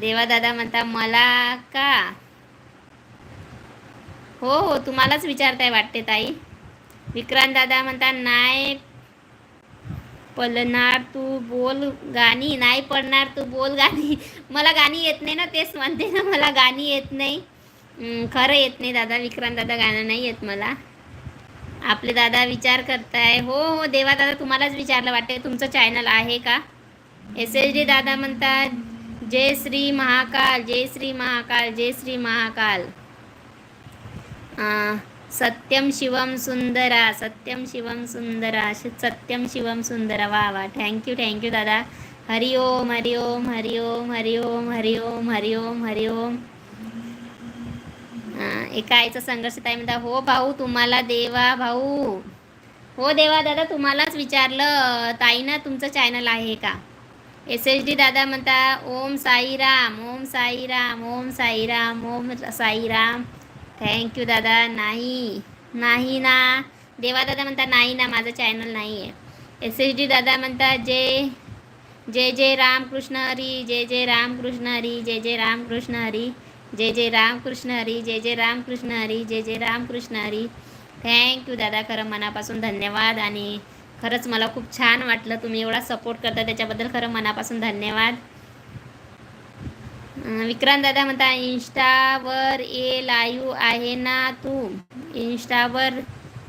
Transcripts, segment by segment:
देवा दादा म्हणता मला का? हो हो तुम्हालाच विचारताय वाटते ताई. विक्रांत दादा म्हणता नाही पळणार तू बोल गाणी नाही पडणार तू बोल गाणी. मला गाणी येत नाही ना तेच म्हणते ना मला गाणी येत नाही. खरं येत नाही दादा विक्रांत दादा गाणं नाही येत मला. आपले दादा विचार करताय. हो हो देवा दादा तुम्हालाच विचारलं वाटते तुमचं चॅनल आहे का? एस एच डी दादा म्हणतात जय श्री महाकाल जय श्री महाकाल जय श्री महाकाल. सत्यम शिवम सुंदरा सत्यम शिवम सुंदरा सत्यम शिवम सुंदरा. वा वा. थँक्यू थँक्यू दादा. हरिओम हरिओम हरिओम हरिओम हरिओम हरिओम हरिओम ओम एका आईचा संघर्ष ताई म्हणता हो भाऊ तुम्हाला देवा भाऊ. हो देवा दादा तुम्हालाच विचारलं. ताईनं तुमचं चॅनल आहे का? एस एच डी दादा म्हणता ओम साईराम ओम साईराम ओम साईराम ओम साईराम. थँक्यू दादा. नाही नाही ना. देवा दादा म्हणता नाही ना माझं चॅनल नाही आहे एस एच डी दादा म्हणता जय जय जय रामकृष्ण हरी जय जय रामकृष्ण हरी जय जय रामकृष्ण हरी जय जय रामकृष्ण हरी जय जय रामकृष्ण हरी जय जय रामकृष्ण हरी. थँक्यू दादा खरं मनापासून धन्यवाद. आणि खरंच मला खूप छान वाटलं. तुम्ही एवढा सपोर्ट करता त्याच्याबद्दल खरं मनापासून धन्यवाद. विक्रांत दादा म्हणता इन्स्टावर ए लाईव्ह आहे ना तू? इन्स्टावर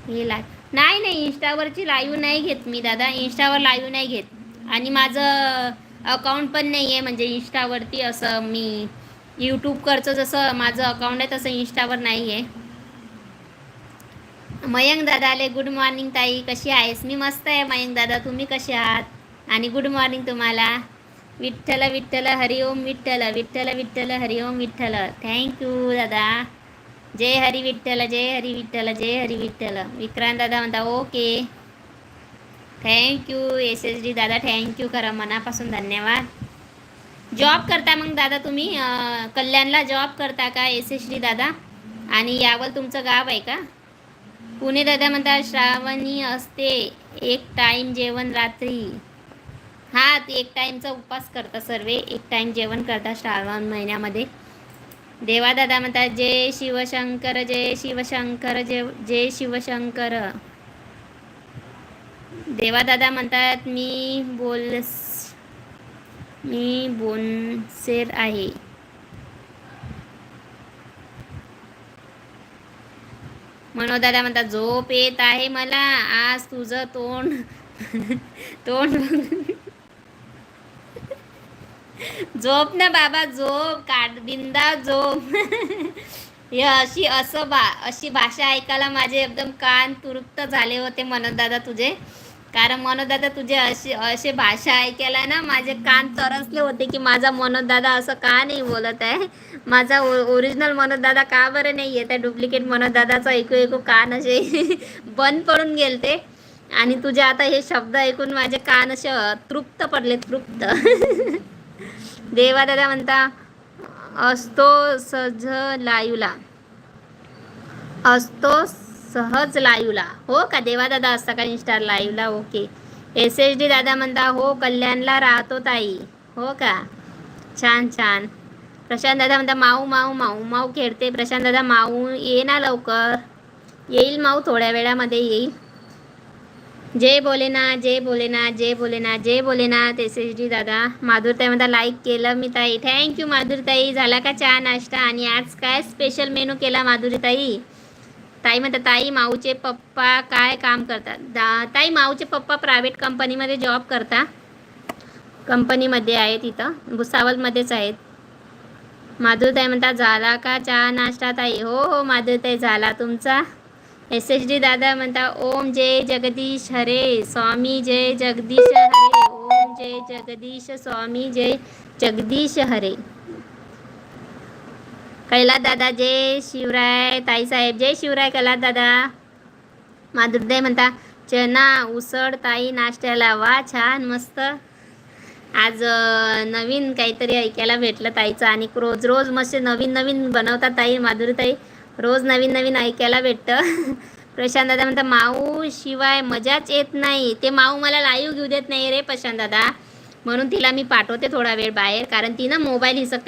हे लाय नाही नाही इन्स्टावरची लाईव्ह नाही घेत मी दादा. इन्स्टावर लाईव्ह नाही घेत. आणि माझं अकाउंट पण नाही आहे म्हणजे इन्स्टावरती असं मी यूट्यूबकरचं जसं माझं अकाउंट आहे तसं इन्स्टावर नाही आहे मयंक दादाले गुड मॉर्निंग ताई कशी आहेस? मी मस्त आहे मयंक दादा तुम्ही कसे आहात? आणि गुड मॉर्निंग तुम्हाला. विठ्ठल विठ्ठल हरिओम विठ्ठल विठ्ठल विठ्ठल हरिओम विठ्ठल. थँक्यू दादा. जय हरी विठ्ठल जय हरी विठ्ठल जय हरी विठ्ठल. विक्रांत दादा म्हणता okay. Thank you S S D दादा थँक्यू खरं मनापासून धन्यवाद. जॉब करता मग दादा तुम्ही? कल्याणला जॉब करता का एस एस डी दादा? आणि यावर तुमचं गाव आहे का? पुणे दादा म्हणतात श्रावणी असते एक टाईम जेवण रात्री. हा ते एक टाईमचा उपवास करता सर्व. एक टाईम जेवण करता श्रावण महिन्यामध्ये. देवा दादा म्हणतात जय शिवशंकर जय शिवशंकर जय जय शिवशंकर. देवा दादा म्हणतात मी बोल मी बोनसेर आहे. मनोदादा म्हणतात झोप येत आहे मला. आज तुझं तोंड तोंड झोप ना बाबा झोप. काढ बिंदा झोप. हे अशी असं बा अशी भाषा ऐकायला माझे एकदम कान तुरुक्त झाले होते मनोदादा तुझे. कारण मनोदादा तुझे अशी असे भाषा ऐकायला ना माझे कान तरसले होते की माझा मनोदादा असं का नाही बोलत आहे? माझा ओरिजिनल मनोदादा का बरं नाही येत आहे? डुप्लिकेट मनोदादाचं ऐकू ऐकू कान असे बंद पडून गेलते. आणि तुझे आता हे शब्द ऐकून माझे कान असे तृप्त पडले तृप्त. देवा दादा म्हणता असतो सज लायूला असतो सहज लाईव्हला हो का देवा दादा असता का इन्स्टा लाईव्हला ओके एस एच डी दादा म्हणता हो कल्याणला राहतो ताई. हो का? छान छान. प्रशांत दादा म्हणता माऊ माऊ माऊ माऊ खेळते. प्रशांत दादा माऊ ये ना लवकर. येईल माऊ थोड्या वेळामध्ये येईल. जय बोलेना जय बोलेना जय बोलेना जय भोलेनाथ एस एच डी दादा. माधुरताई म्हणता लाईक केलं मी ताई. थँक्यू माधुरताई. झाला का चहा नाश्ता? आणि आज काय स्पेशल मेनू केला माधुरीताई? ताई म्हणतात ताई माऊचे पप्पा काय काम करतात? दा ताई माऊचे पप्पा प्रायव्हेट कंपनीमध्ये जॉब करता? कंपनीमध्ये आहेत इथं. भुसावलमध्येच आहेत. माधुरताई म्हणतात झाला का चहा नाश्ता ताई? हो हो माधुरताई झाला तुमचा. एस एच डी दादा म्हणता ओम जय जगदीश हरे स्वामी जय जगदीश हरे ओम जय जगदीश स्वामी जय जगदीश हरे. कैलास दादा जय शिवराय. ताईसाहेब जय शिवराय कैलास दादा. माधुर्दय म्हणता चना उसळ ताई नाश्त्याला वा छान मस्त. आज नवीन काहीतरी ऐकायला भेटलं ताईचं आणि रोज रोज मस्त नवीन नवीन बनवतात ताई माधुरीताई रोज नवीन नवीन ऐकायला भेटतं. प्रशांत दादा म्हणता माऊ शिवाय मजाच येत नाही. ते माऊ मला लाईव्ह घेऊ देत नाही रे प्रशांत दादा. म्हणून तिला मी पाठवते थोडा वेळ बाहेर कारण ती ना मोबाईल हिसकते